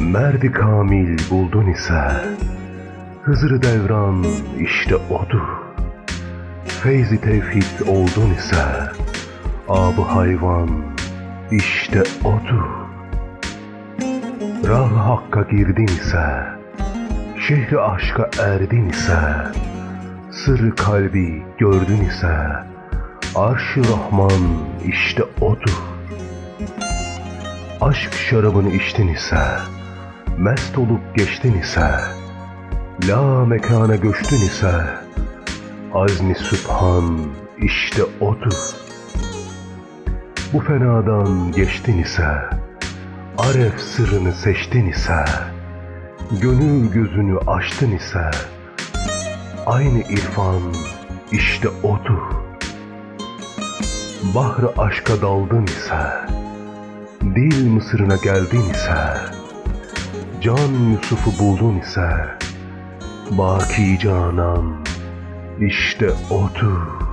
Merdi Kamil buldun ise Hızır Devran işte odur. Feyzi Tevhid oldun ise Abı hayvan işte odur. Rah Hakk'a girdin ise Şehri aşka erdin ise Sırrı kalbi gördün ise Arş-ı Rahman işte odur. Aşk şarabını içtin ise Mest olup geçtin ise La mekana göçtün ise Azmi Sübhan işte odur. Bu fenadan geçtin ise Aref sırrını seçtin ise Gönül gözünü açtın ise Aynı irfan işte odur. Bahri aşka daldın ise Dil Mısır'ına geldin ise Can Yusuf'u buldun ise Baki Canan işte odur.